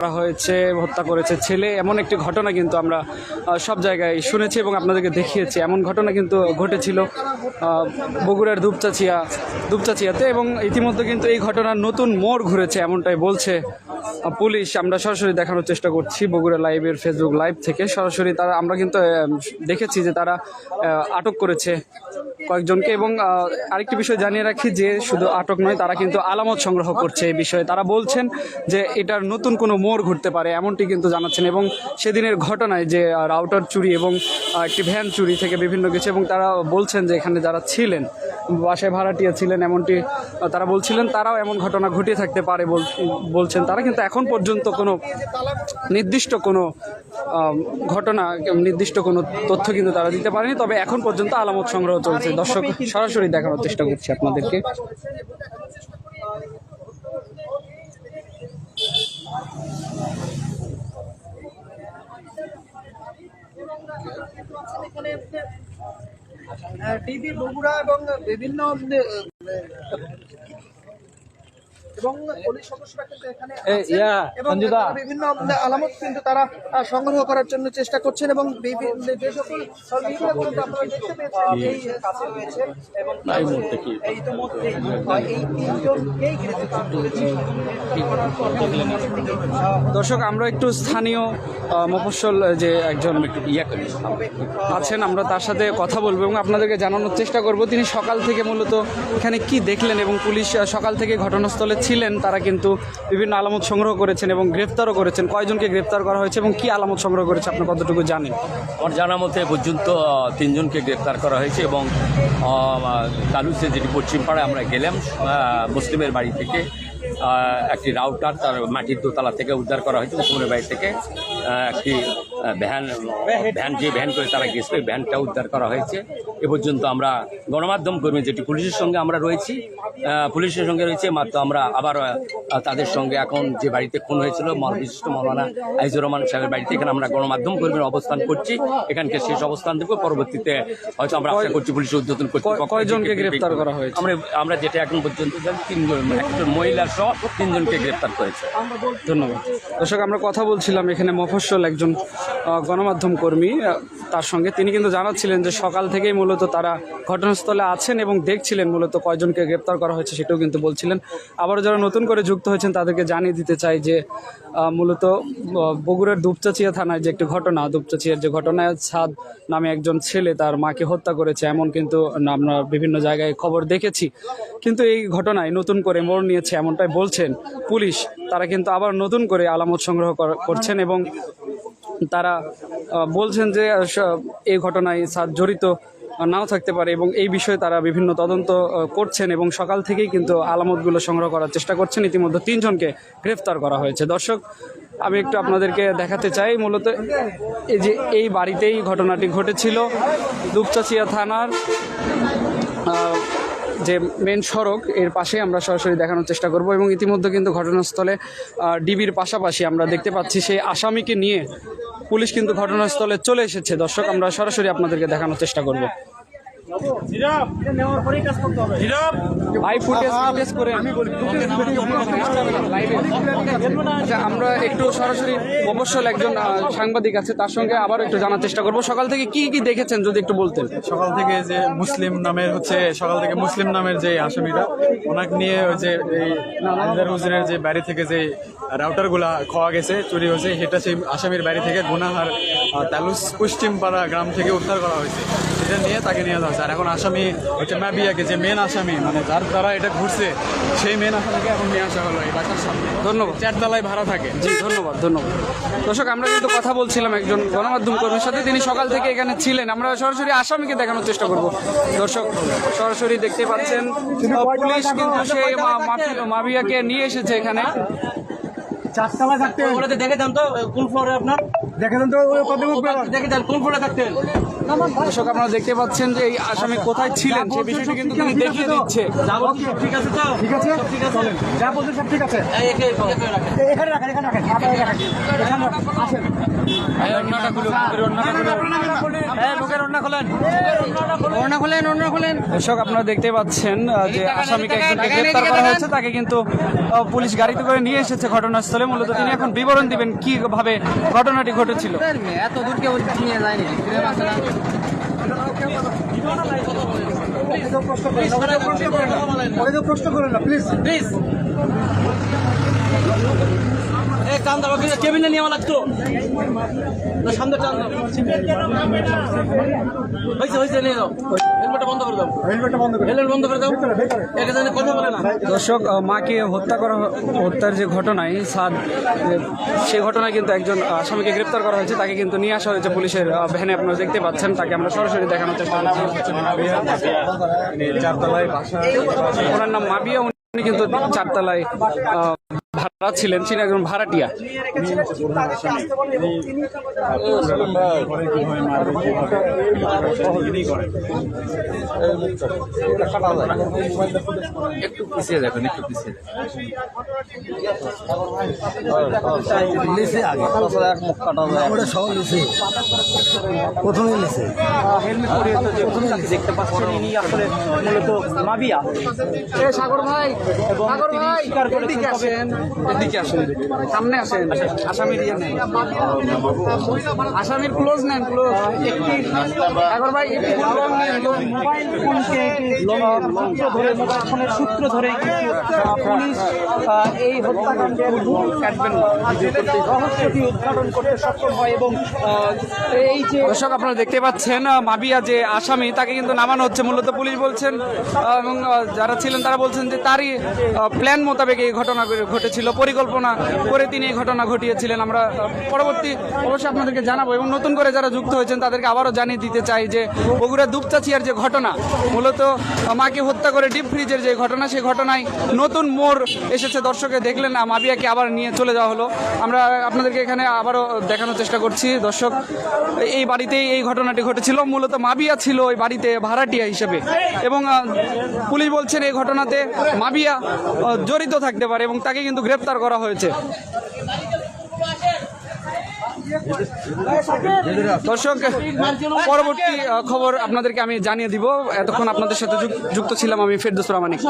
করা হয়েছে, হত্যা করেছে ছেলে। এমন একটি ঘটনা কিন্তু আমরা সব জায়গায় শুনেছি এবং আপনাদেরকে দেখিয়েছি। এমন ঘটনা কিন্তু ঘটেছিল বগুড়ার দুপচাচিয়া দুপচাচিয়াতে এবং ইতিমধ্যে কিন্তু এই ঘটনার নতুন মোড় ঘুরেছে, এমনটাই বলছে পুলিশ। আমরা সরাসরি দেখানোর চেষ্টা করছি বগুড়া লাইভের ফেসবুক লাইভ থেকে। সরাসরি তারা, আমরা কিন্তু দেখেছি যে তারা আটক করেছে। কয়েকজনকে এবং আরেকটি বিষয় জানিয়ে রাখি যে শুধু আটক নয়, তারা কিন্তু আলামত সংগ্রহ করছে এই বিষয়ে। তারা বলছেন যে এটার নতুন কোনো মোড় ঘুরতে পারে এমনটি কিন্তু জানাচ্ছেন এবং সেদিনের ঘটনায় যে রাউটার চুরি এবং একটি ভ্যান চুরি থেকে বিভিন্ন কিছু এবং তারা বলছেন যে এখানে যারা ছিলেন বাসায় ভাড়াটিয়া ছিলেন এমনটি, তারা বলছিলেন তারাও এমন ঘটনা ঘটিয়ে থাকতে পারে বল- বলছেন তারা, কিন্তু এখন পর্যন্ত কোনো নির্দিষ্ট কোনো ঘটনা, নির্দিষ্ট কোনো তথ্য কিন্তু তারা দিতে পারেনি, তবে এখন পর্যন্ত আলামত সংগ্রহ চলছে। দর্শক, সরাসরি দেখানোর চেষ্টা করছি আপনাদেরকে। টিভি বগুড়া এবং বিভিন্ন এবং পুলিশ সদস্যরা কিন্তু এখানে আছেন এবং বিভিন্ন আলামত কিন্তু তারা সংগ্রহ করার জন্য চেষ্টা করছেন এবং বিভিন্ন যে সকল কিন্তু আপনারা দেখতে পেয়েছেন এই কাছে রয়েছে এবং এই ইতিমধ্যেই এই তিনজনকেই গ্রেফতার করেছে করার পর আহ, দর্শক আমরা একটু স্থানীয় আহ, মফস্বল যে একজন আছেন আমরা তার সাথে কথা বলব এবং আপনাদেরকে জানানোর চেষ্টা করব। তিনি সকাল থেকে মূলত এখানে কি দেখলেন এবং পুলিশ সকাল থেকে ঘটনাস্থলে ছিলেন, তারা কিন্তু বিভিন্ন আলামত সংগ্রহ করেছেন এবং গ্রেফতারও করেছেন। কয়জনকে গ্রেফতার করা হয়েছে এবং কি আলামত সংগ্রহ করেছে আপনি কতটুকু জানেন? আমার জানা মতে পর্যন্ত তিনজনকে গ্রেফতার করা হয়েছে এবং তালুসে যেটি পশ্চিমপাড়ায় আমরা গেলাম মুসলিমের বাড়ি থেকে একটি রাউটার তার মাটির দোতলা থেকে উদ্ধার করা হয়েছে মুসলিমের বাড়ি থেকে একটি ভ্যান ভ্যান যে ভ্যান করে তারা গেছিল ওই ভ্যানটা উদ্ধার করা হয়েছে। এ পর্যন্ত আমরা গণমাধ্যম কর্মী যেটি পুলিশের সঙ্গে আমরা রয়েছি পুলিশের সঙ্গে রয়েছে মাত্র আমরা আবার তাদের সঙ্গে এখন যে বাড়িতে খুন হয়েছিল বিশিষ্ট মৌলানা আইজুর রহমান সাহেবের বাড়িতে এখানে আমরা গণমাধ্যম কর্মীর অবস্থান করছি। এখানকে শেষ অবস্থান দেবো পরবর্তীতে হয়তো আমরা আশা করছি পুলিশ উদ্বোধন কয়- কয়জনকে গ্রেপ্তার করা হয়েছে? আমরা আমরা যেটা এখন পর্যন্ত জানি তিনজন একজন মহিলা সহ তিনজনকে গ্রেপ্তার করেছে। ধন্যবাদ। দর্শক, আমরা কথা বলছিলাম এখানে মফস্বল একজন গণমাধ্যম কর্মী তার সঙ্গে। তিনি কিন্তু জানাচ্ছিলেন যে সকাল থেকেই মূলত তারা ঘটনাস্থলে আছেন এবং দেখছিলেন মূলত কয়জনকে গ্রেপ্তার করা হয়েছে সেটাও কিন্তু বলছিলেন। আবারও যারা নতুন করে যুক্ত হয়েছেন, তাদেরকে জানিয়ে দিতে চাই যে মূলত বগুড়ার দুপচাচিয়া থানায় যে একটি ঘটনা, দুপচাচিয়ার যে ঘটনায় ছাদ নামে একজন ছেলে তার মাকে হত্যা করেছে, এমন কিন্তু আমরা বিভিন্ন জায়গায় খবর দেখেছি। কিন্তু এই ঘটনায় নতুন করে মোড় নিয়েছে, এমনটাই বলছেন, পুলিশ, তারা কিন্তু আবার নতুন করে আলামত সংগ্রহ কর- করছেন এবং তারা বলছেন যে এই ঘটনায় সাদ জড়িত নাও থাকতে পারে এবং এই বিষয়ে তারা বিভিন্ন তদন্ত করছেন এবং সকাল থেকেই কিন্তু আলামতগুলো সংগ্রহ করার চেষ্টা করছেন। ইতিমধ্যে তিনজনকে গ্রেফতার করা হয়েছে। দর্শক, আমি একটু আপনাদেরকে দেখাতে চাই মূলত এই যে এই বাড়িতেই ঘটনাটি ঘটেছিল। দুপচাচিয়া থানার যে মেন সড়ক, এর পাশে আমরা সরাসরি দেখানোর চেষ্টা করব এবং ইতিমধ্যে কিন্তু ঘটনাস্থলে ডিবির পাশাপাশি আমরা দেখতে পাচ্ছি সেই আসামিকে নিয়ে পুলিশ কিন্তু ঘটনাস্থলে চলে এসেছে। দর্শক, আমরা সরাসরি আপনাদেরকে দেখানোর চেষ্টা করব। ভাই ফুটেজ ফুটেজ করে আচ্ছা আমরা একটু সরাসরি মফস্বল একজন সাংবাদিক আছে তার সঙ্গে আবার একটু জানার চেষ্টা করব। সকাল থেকে কি কি দেখেছেন যদি একটু বলতেন? সকাল থেকে যে মুসলিম নামের হচ্ছে সকাল থেকে মুসলিম নামের যে আসামিরা ওনাকে নিয়ে ওই যে এই হুজুরের যে বাড়ি থেকে যে রাউটারগুলা খাওয়া গেছে চুরি হয়েছে সেটা সেই আসামির বাড়ি থেকে গুনাহার তালুস পশ্চিমপাড়া গ্রাম থেকে উদ্ধার করা হয়েছে। সেটা নিয়ে তাকে নিয়ে যাওয়া আর এখন আসামি হচ্ছে ম্যাবিয়াকে যে মেন আসামি মানে যার দ্বারা এটা ঘুরছে সেই মেন আসামিকে এখন নিয়ে আসা হলো এই বাসার সামনে। ধন্যবাদ। চারতলায় ভাড়া থাকে। জি ধন্যবাদ ধন্যবাদ। দর্শক আমরা কিন্তু কথা বলছিলাম একজন গণমাধ্যম কর্মীর সাথে। তিনি সকাল থেকে এখানে ছিলেন। আমরা সরাসরি আসামিকে দেখানোর চেষ্টা করব। দর্শক সরাসরি দেখতে পাচ্ছেন পুলিশ কিন্তু সেই মাবিয়াকে নিয়ে এসেছে এখানে। চারতলায় থাকতে ওগুলোতে দেখে যান তো কোন ফ্লোরে আপনার? দেখে দেন তো দেখে যান কোন ফ্লোরে থাকতেন দর্শক আপনারা দেখতে পাচ্ছেন যে এই আসামি কোথায় ছিলেন সে বিষয়টি কিন্তু তিনি দেখিয়ে দিচ্ছে। ঠিক আছে তো ঠিক আছে? ঠিক আছে? যা বলছেন সব ঠিক আছে? এই একে একে রাখেন এখানে রাখেন। এখানে রাখেন রাখেন। এখানে রাখেন। আসেন। দর্শক আপনারা দেখতে পাচ্ছেন যে আসামিকে একজনকে গ্রেপ্তার করা হয়েছে তাকে কিন্তু পুলিশ গাড়িতে করে নিয়ে এসেছে ঘটনাস্থলে। মূলত তিনি এখন বিবরণ দিবেন কীভাবে ঘটনাটি ঘটেছিল। প্রশ্ন করেন না। Please please. এ দাও আমার লাগতো। না, সামনে টান দাও। হয়েছে হয়েছে নিয়ে যাও হেলমেটটা বন্ধ করে দাও। হেলমেটটা বন্ধ করে হেলমেট বন্ধ করে দাও। একে জানে কথা বলে না। দর্শক মাকে হত্যা করা হত্যার যে ঘটনায় সাদ সেই ঘটনায় কিন্তু একজন আসামিকে গ্রেপ্তার করা হয়েছে। তাকে কিন্তু নিয়ে আসা হয়েছে পুলিশের ভ্যানে। আপনারা দেখতে পাচ্ছেন তাকে আমরা সরাসরি দেখানোর চেষ্টা করছি। চারতলায় ওনার নাম মাবিয়া উনি কিন্তু চারতলায় আহ, ভাড়া ছিলেন তিনি একজন ভাড়াটিয়া। একটু পিছিয়ে দেখুন একটু পিছিয়ে হেলমেট পরিয়ে তো যে ভূমিকাকে দেখতে পাচ্ছেন ইনি আসলে মূলত মাবিয়া। সাগর ভাই এবং তিনি স্বীকার করেছেন এদিকে আসেন সামনে আসেন আসামির ইয়ে নেই। আসামির ক্লোজ নেন ক্লোজ একটি সাগর ভাই মোবাইল ফোনকে সূত্র ধরে মোবাইল ফোনের সূত্র ধরে পুলিশ এই হত্যাকাণ্ডের রহস্যটি উদ্ঘাটন করতে সক্ষম হয় এবং এই যে দর্শক আপনারা দেখতে পাচ্ছেন মাবিয়া যে আসামি তাকে কিন্তু নামানো হচ্ছে। মূলত পুলিশ বলছেন এবং যারা ছিলেন তারা বলছেন যে তারই প্ল্যান মোতাবেক এই ঘটনা ঘটে- ঘটেছিল পরিকল্পনা করে তিনি এই ঘটনা ঘটিয়েছিলেন। আমরা পরবর্তী অবশ্যই আপনাদেরকে জানাব এবং নতুন করে যারা যুক্ত হয়েছেন তাদেরকে আবারও জানিয়ে দিতে চাই যে বগুড়া দুপচাচিয়ার যে ঘটনা মূলত মাকে হত্যা করে ডিপ ফ্রিজের যে ঘটনা সেই ঘটনায় নতুন মোড় এসেছে। দর্শকে দেখলেন আহ, মাবিয়াকে আবার নিয়ে চলে যাওয়া হলো। আমরা আপনাদেরকে এখানে আবারও দেখানোর চেষ্টা করছি। দর্শক এই বাড়িতেই এই ঘটনাটি ঘটেছিল। মূলত মাবিয়া ছিল ওই বাড়িতে ভাড়াটিয়া হিসেবে। এবং পুলিশ বলছেন এই ঘটনাতে মাবিয়া জড়িত থাকতে পারে এবং তাকে কিন্তু গ্রেপ্তার করা হয়েছে। দর্শক, পরবর্তী খবর আপনাদেরকে আমি জানিয়ে দিব। এতক্ষণ আপনাদের সাথে যুক- যুক্ত ছিলাম আমি ফেরদোস প্রামাণিক